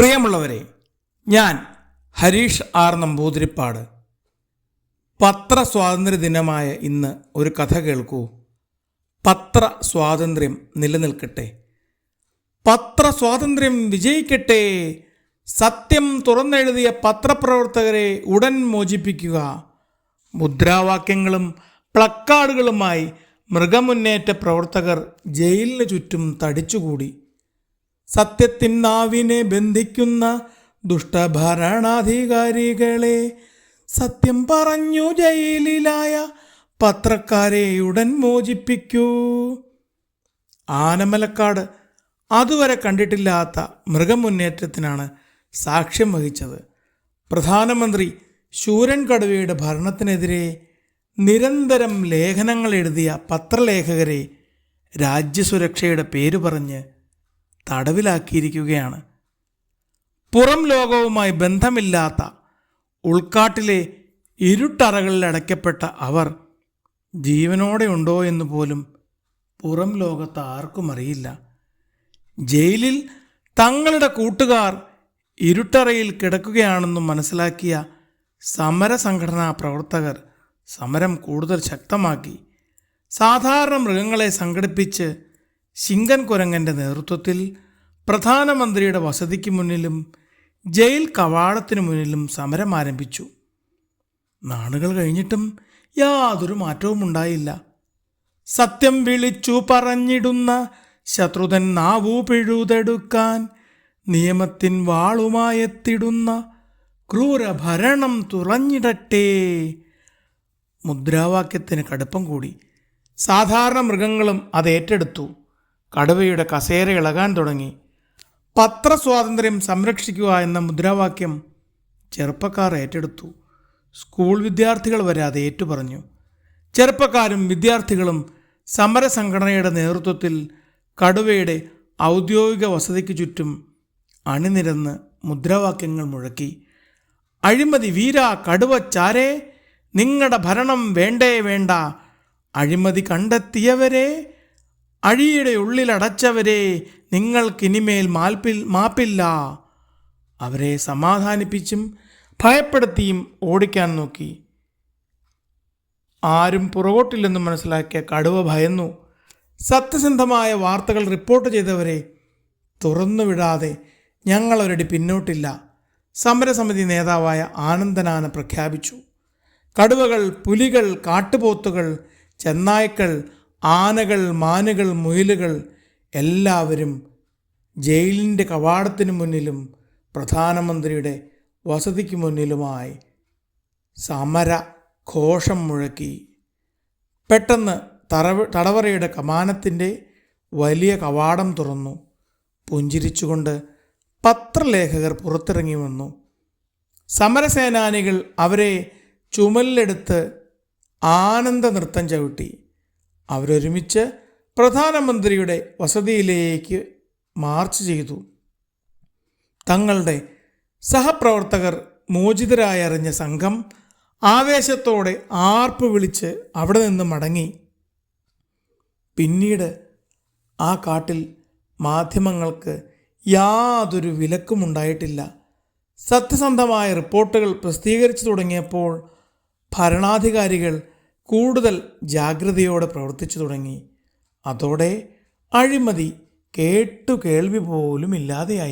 പ്രിയമുള്ളവരെ ഞാൻ ഹരീഷ് ആർ നമ്പൂതിരിപ്പാട്. പത്ര സ്വാതന്ത്ര്യ ദിനമായ ഇന്ന് ഒരു കഥ കേൾക്കൂ. പത്ര സ്വാതന്ത്ര്യം നിലനിൽക്കട്ടെ. പത്ര സ്വാതന്ത്ര്യം വിജയിക്കട്ടെ. സത്യം തുറന്നെഴുതിയ പത്രപ്രവർത്തകരെ ഉടൻ മോചിപ്പിക്കുക. മുദ്രാവാക്യങ്ങളും പ്ലക്കാർഡുകളുമായി മൃഗമുന്നേറ്റ പ്രവർത്തകർ ജയിലിന് ചുറ്റും തടിച്ചുകൂടി. സത്യത്തിൻ നാവിനെ ബന്ധിക്കുന്ന ദുഷ്ടഭരണാധികാരികളെ സത്യം പറഞ്ഞു ജയിലിലായ പത്രക്കാരെ ഉടൻ മോചിപ്പിക്കൂ. ആനമലക്കാട് അതുവരെ കണ്ടിട്ടില്ലാത്ത മൃഗമുന്നേറ്റത്തിനാണ് സാക്ഷ്യം വഹിച്ചത്. പ്രധാനമന്ത്രി ശൂരൻ കടുവയുടെ ഭരണത്തിനെതിരെ നിരന്തരം ലേഖനങ്ങൾ എഴുതിയ പത്രലേഖകരെ രാജ്യസുരക്ഷയുടെ പേര് പറഞ്ഞ് തടവിലാക്കിയിരിക്കുകയാണ്. പുറം ലോകവുമായി ബന്ധമില്ലാത്ത ഉൾക്കാട്ടിലെ ഇരുട്ടറകളിൽ അടയ്ക്കപ്പെട്ട അവർ ജീവനോടെ ഉണ്ടോ എന്ന് പോലും പുറം ലോകത്ത് ആർക്കും അറിയില്ല. ജയിലിൽ തങ്ങളുടെ കൂട്ടുകാർ ഇരുട്ടറയിൽ കിടക്കുകയാണെന്നും മനസ്സിലാക്കിയ സമര സംഘടനാ പ്രവർത്തകർ സമരം കൂടുതൽ ശക്തമാക്കി. സാധാരണ മൃഗങ്ങളെ സംഘടിപ്പിച്ച് ശിങ്കൻ കുരങ്ങന്റെ നേതൃത്വത്തിൽ പ്രധാനമന്ത്രിയുടെ വസതിക്ക് മുന്നിലും ജയിൽ കവാടത്തിനു മുന്നിലും സമരം ആരംഭിച്ചു. നാളുകൾ കഴിഞ്ഞിട്ടും യാതൊരു മാറ്റവും ഉണ്ടായില്ല. സത്യം വിളിച്ചു പറഞ്ഞിടുന്ന ശത്രുതൻ നാവു പിഴുതെടുക്കാൻ നിയമത്തിൻ വാളുമായെത്തിടുന്ന ക്രൂരഭരണം തുറഞ്ഞിടട്ടെ മുദ്രാവാക്യത്തിന് കടുപ്പം കൂടി. സാധാരണ മൃഗങ്ങളും അത് ഏറ്റെടുത്തു. കടുവയുടെ കസേര ഇളകാൻ തുടങ്ങി. പത്രസ്വാതന്ത്ര്യം സംരക്ഷിക്കുക എന്ന മുദ്രാവാക്യം ചെറുപ്പക്കാർ ഏറ്റെടുത്തു. സ്കൂൾ വിദ്യാർത്ഥികൾ വരെ അത് ഏറ്റുപറഞ്ഞു. ചെറുപ്പക്കാരും വിദ്യാർത്ഥികളും സമരസംഘടനയുടെ നേതൃത്വത്തിൽ കടുവയുടെ ഔദ്യോഗിക വസതിക്ക് ചുറ്റും അണിനിരന്ന് മുദ്രാവാക്യങ്ങൾ മുഴക്കി. അഴിമതി വീര കടുവ ചാരേ നിങ്ങളുടെ ഭരണം വേണ്ടേ വേണ്ട. അഴിമതി കണ്ടെത്തിയവരെ അഴിയുടെ ഉള്ളിലടച്ചവരെ നിങ്ങൾക്കിനിമേൽ മാൽപ്പിൽ മാപ്പില്ല. അവരെ സമാധാനിപ്പിച്ചും ഭയപ്പെടുത്തിയും ഓടിക്കാൻ നോക്കി. ആരും പുറകോട്ടില്ലെന്ന് മനസ്സിലാക്കിയ കടുവ ഭയന്നു. സത്യസന്ധമായ വാർത്തകൾ റിപ്പോർട്ട് ചെയ്തവരെ തുറന്നുവിടാതെ ഞങ്ങളൊരടി പിന്നോട്ടില്ല. സമരസമിതി നേതാവായ ആനന്ദനാന പ്രഖ്യാപിച്ചു. കടുവകൾ പുലികൾ കാട്ടുപോത്തുകൾ ചെന്നായ്ക്കൾ ആനകൾ മാനുകൾ മുയലുകൾ എല്ലാവരും ജയിലിന്റെ കവാടത്തിന് മുന്നിലും പ്രധാനമന്ത്രിയുടെ വസതിക്ക് മുന്നിലുമായി സമര ഘോഷം മുഴക്കി. പെട്ടെന്ന് തറവ് തടവറയുടെ കമാനത്തിന്റെ വലിയ കവാടം തുറന്നു. പുഞ്ചിരിച്ചുകൊണ്ട് പത്രലേഖകർ പുറത്തിറങ്ങി വന്നു. സമരസേനാനികൾ അവരെ ചുമലിലെടുത്ത് ആനന്ദ നൃത്തം ചവിട്ടി. അവരൊരുമിച്ച് പ്രധാനമന്ത്രിയുടെ വസതിയിലേക്ക് മാർച്ച് ചെയ്തു. തങ്ങളുടെ സഹപ്രവർത്തകർ മോചിതരായി അറിഞ്ഞ സംഘം ആവേശത്തോടെ ആർപ്പ് വിളിച്ച് അവിടെ നിന്ന് മടങ്ങി. പിന്നീട് ആ കാട്ടിൽ മാധ്യമങ്ങൾക്ക് യാതൊരു വിലക്കുമുണ്ടായിട്ടില്ല സത്യസന്ധമായ റിപ്പോർട്ടുകൾ പ്രസിദ്ധീകരിച്ചു തുടങ്ങിയപ്പോൾ ഭരണാധികാരികൾ കൂടുതൽ ജാഗ്രതയോടെ പ്രവർത്തിച്ചു തുടങ്ങി. അതോടെ അഴിമതി കേട്ടു കേൾവി പോലും ഇല്ലാതെയായി